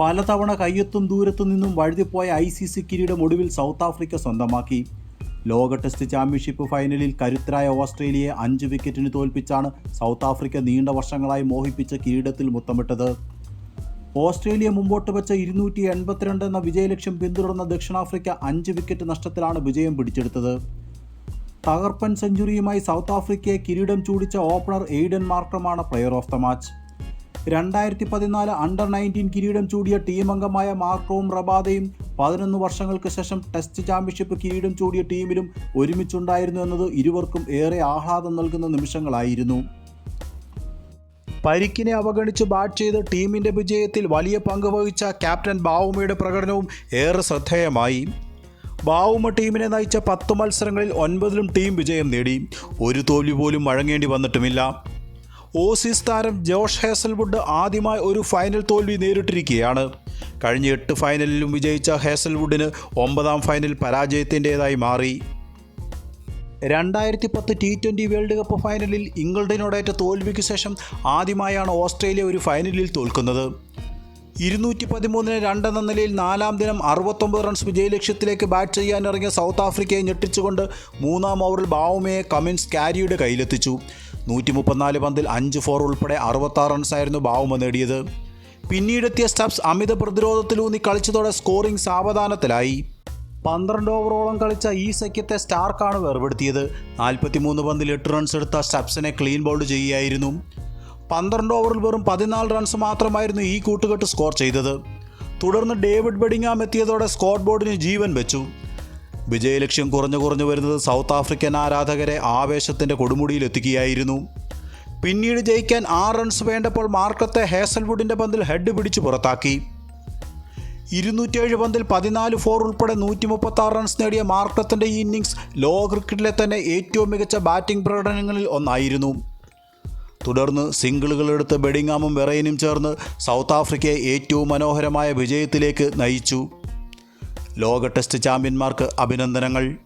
പലതവണ കയ്യെത്തും ദൂരത്തു നിന്നും വഴുതിപ്പോയ ഐ സി സി കിരീടം ഒടുവിൽ സൗത്ത് ആഫ്രിക്ക സ്വന്തമാക്കി. ലോക ടെസ്റ്റ് ചാമ്പ്യൻഷിപ്പ് ഫൈനലിൽ കരുത്തരായ ഓസ്ട്രേലിയയെ അഞ്ച് വിക്കറ്റിന് തോൽപ്പിച്ചാണ് സൗത്ത് ആഫ്രിക്ക നീണ്ട വർഷങ്ങളായി മോഹിപ്പിച്ച കിരീടത്തിൽ മുത്തമിട്ടത്. ഓസ്ട്രേലിയ മുമ്പോട്ട് വെച്ച ഇരുന്നൂറ്റി എൺപത്തിരണ്ട് എന്ന വിജയലക്ഷ്യം പിന്തുടർന്ന ദക്ഷിണാഫ്രിക്ക അഞ്ച് വിക്കറ്റ് നഷ്ടത്തിലാണ് വിജയം പിടിച്ചെടുത്തത്. തകർപ്പൻ സെഞ്ചുറിയുമായി സൗത്ത് ആഫ്രിക്കയെ കിരീടം ചൂടിച്ച ഓപ്പണർ എയ്ഡൻ മാർക്രമാണ് പ്ലെയർ ഓഫ് ദ മാച്ച്. രണ്ടായിരത്തി പതിനാല് അണ്ടർ നയന്റീൻ കിരീടം ചൂടിയ ടീം അംഗമായ മാർക്കോം റബാദയും പതിനൊന്ന് വർഷങ്ങൾക്ക് ശേഷം ടെസ്റ്റ് ചാമ്പ്യൻഷിപ്പ് കിരീടം ചൂടിയ ടീമിലും ഒരുമിച്ചുണ്ടായിരുന്നു എന്നത് ഇരുവർക്കും ഏറെ ആഹ്ലാദം നൽകുന്ന നിമിഷങ്ങളായിരുന്നു. പരിക്കിനെ അവഗണിച്ച് ബാറ്റ് ചെയ്ത് ടീമിന്റെ വിജയത്തിൽ വലിയ പങ്ക് വഹിച്ച ക്യാപ്റ്റൻ ബാവുമയുടെ പ്രകടനവും ഏറെ ശ്രദ്ധേയമായി. ബാവുമ ടീമിനെ നയിച്ച പത്ത് മത്സരങ്ങളിൽ ഒൻപതിലും ടീം വിജയം നേടി. ഒരു തോൽവി പോലും വഴങ്ങേണ്ടി വന്നിട്ടുമില്ല. ഓസീസ് താരം ജോഷ് ഹേസൽവുഡ് ആദ്യമായി ഒരു ഫൈനൽ തോൽവി നേരിട്ടിരിക്കുകയാണ്. കഴിഞ്ഞ എട്ട് ഫൈനലിലും വിജയിച്ച ഹേസൽവുഡിന് ഒമ്പതാം ഫൈനൽ പരാജയത്തിന്റേതായി മാറി. രണ്ടായിരത്തി പത്ത് ടി ട്വന്റി വേൾഡ് കപ്പ് ഫൈനലിൽ ഇംഗ്ലണ്ടിനോടേറ്റ തോൽവിക്ക് ശേഷം ആദ്യമായാണ് ഓസ്ട്രേലിയ ഒരു ഫൈനലിൽ തോൽക്കുന്നത്. ഇരുന്നൂറ്റി പതിമൂന്നിന് രണ്ടെന്ന നിലയിൽ നാലാം ദിനം അറുപത്തൊമ്പത് റൺസ് വിജയലക്ഷ്യത്തിലേക്ക് ബാറ്റ് ചെയ്യാനിറങ്ങിയ സൗത്ത് ആഫ്രിക്കയെ ഞെട്ടിച്ചുകൊണ്ട് മൂന്നാം ഓവറിൽ ബാവുമയെ കമിൻസ് കാരിയുടെ കയ്യിലെത്തിച്ചു. നൂറ്റി മുപ്പത്തിനാല് പന്തിൽ അഞ്ച് ഫോർ ഉൾപ്പെടെ അറുപത്താറ് റൺസായിരുന്നു ബാവുമ നേടിയത്. പിന്നീടെത്തിയ സ്റ്റബ്സ് അമിത പ്രതിരോധത്തിലൂന്നി കളിച്ചതോടെ സ്കോറിംഗ് സാവധാനത്തിലായി. പന്ത്രണ്ട് ഓവറോളം കളിച്ച ഈ സഖ്യത്തെ സ്റ്റാർക്കാണ് വേർപെടുത്തിയത്. നാൽപ്പത്തിമൂന്ന് പന്തിൽ എട്ട് റൺസ് എടുത്ത സ്റ്റബ്സിനെ ക്ലീൻ ബൗൾഡ് ചെയ്യുകയായിരുന്നു. പന്ത്രണ്ട് ഓവറിൽ വെറും പതിനാല് റൺസ് മാത്രമായിരുന്നു ഈ കൂട്ടുകെട്ട് സ്കോർ ചെയ്തത്. തുടർന്ന് ഡേവിഡ് ബെഡിങ്ങാം എത്തിയതോടെ സ്കോർ ബോർഡിന് ജീവൻ വെച്ചു. വിജയലക്ഷ്യം കുറഞ്ഞു കുറഞ്ഞു വരുന്നത് സൗത്ത് ആഫ്രിക്കൻ ആരാധകരെ ആവേശത്തിന്റെ കൊടുമുടിയിലെത്തിക്കുകയായിരുന്നു. പിന്നീട് ജയിക്കാൻ ആറ് റൺസ് വേണ്ടപ്പോൾ മാർക്കത്തെ ഹേസൽവുഡിന്റെ പന്തിൽ ഹെഡ് പിടിച്ച് പുറത്താക്കി. ഇരുന്നൂറ്റേഴ് പന്തിൽ പതിനാല് ഫോർ ഉൾപ്പെടെ നൂറ്റി മുപ്പത്താറ് റൺസ് നേടിയ മാർക്കത്തിന്റെ ഈ ഇന്നിങ്സ് ലോക ക്രിക്കറ്റിലെ തന്നെ ഏറ്റവും മികച്ച ബാറ്റിംഗ് പ്രകടനങ്ങളിൽ ഒന്നായിരുന്നു. തുടർന്ന് സിംഗിളുകളെടുത്ത് ബെഡിങ്ങാമും വെറൈനും ചേർന്ന് സൗത്ത് ആഫ്രിക്കയെ ഏറ്റവും മനോഹരമായ വിജയത്തിലേക്ക് നയിച്ചു. ലോക ടെസ്റ്റ് ചാമ്പ്യന്മാർക്ക് അഭിനന്ദനങ്ങൾ.